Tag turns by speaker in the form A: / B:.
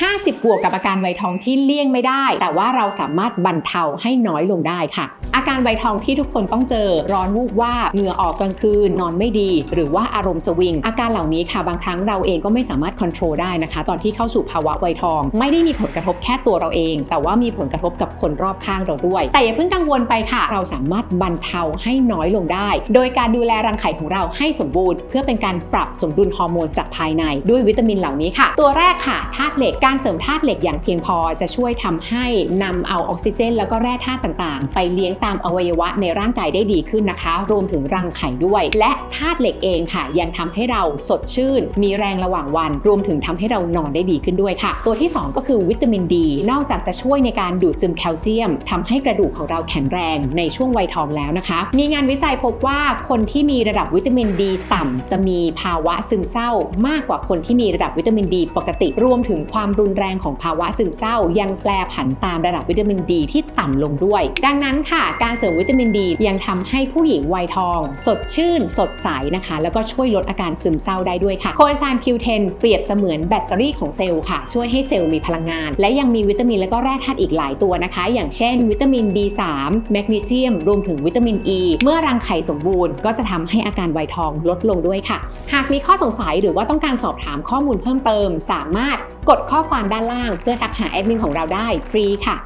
A: 50 บวกกับอาการไวทองที่เลี่ยงไม่ได้ แต่ว่าเราสามารถบรรเทาให้น้อยลงได้ค่ะ อาการไวทองที่ทุกคนต้องเจอร้อนวูบว่าเหงื่อออกกลางคืนนอนไม่ดี หรือว่าอารมณ์สวิง อาการเหล่านี้ค่ะบางครั้งเราเองก็ไม่สามารถควบคุมได้นะคะ ตอนที่เข้าสู่ภาวะไวทอง ไม่ได้มีผลกระทบแค่ตัวเราเอง แต่ว่ามีผลกระทบกับคนรอบข้างเราด้วย แต่อย่าเพิ่งกังวลไปค่ะ เราสามารถบรรเทาให้น้อยลงได้ โดยการดูแลรังไข่ของเราให้สมบูรณ์ เพื่อเป็นการปรับสมดุลฮอร์โมนจากภายในด้วยวิตามินเหล่านี้ค่ะ ตัวแรกค่ะธาตุเหล็กการเสริมธาตุเหล็กอย่างเพียงพอจะช่วยทำให้นำเอาออกซิเจน แล้วก็แร่ธาตุต่างๆ ไปเลี้ยงตามอวัยวะในร่างกายได้ดีขึ้นนะคะ รวมถึงรังไข่ด้วย และธาตุเหล็กเองค่ะ ยังทำให้เราสดชื่น มีแรงระหว่างวัน รวมถึงทำให้เรานอนได้ดีขึ้นด้วยค่ะ ตัวที่ 2 ก็คือวิตามินดี นอกจากจะช่วยในการดูดซึมแคลเซียมทำให้กระดูกของเราแข็งแรงในช่วงวัยทองแล้วนะคะ มีงานวิจัยพบว่าคนที่มีระดับวิตามินดีต่ำจะมีภาวะซึมเศร้ามากกว่าคนที่มีระดับวิตามินดีปกติ รวมถึงความรุนแรงของภาวะซึมเศร้า ยังแปรผันตามระดับวิตามินดีที่ต่ำลงด้วย ดังนั้นค่ะ การเสริมวิตามินดียังทำให้ผู้หญิงวัยทอง สดชื่น สดใสนะคะ แล้วก็ช่วยลดอาการซึมเศร้าได้ด้วยค่ะโคเอนไซม์ Q10 เปรียบเสมือนแบตเตอรี่ของเซลล์ค่ะ ช่วยให้เซลล์มีพลังงาน และยังมีวิตามินและก็แร่ธาตุอีกหลายตัวนะคะ อย่างเช่น วิตามิน B3 แมกนีเซียม รวมถึงวิตามิน E เมื่อรังไข่สมบูรณ์ก็จะทำให้อาการไวทองลดลงด้วยค่ะ หากมีข้อสงสัยหรือว่าต้องการสอบถามข้อมูลเพิ่มเติม สามารถกดข้อความด้านล่าง เพื่อทักหาแอดมินของเราได้ฟรีค่ะ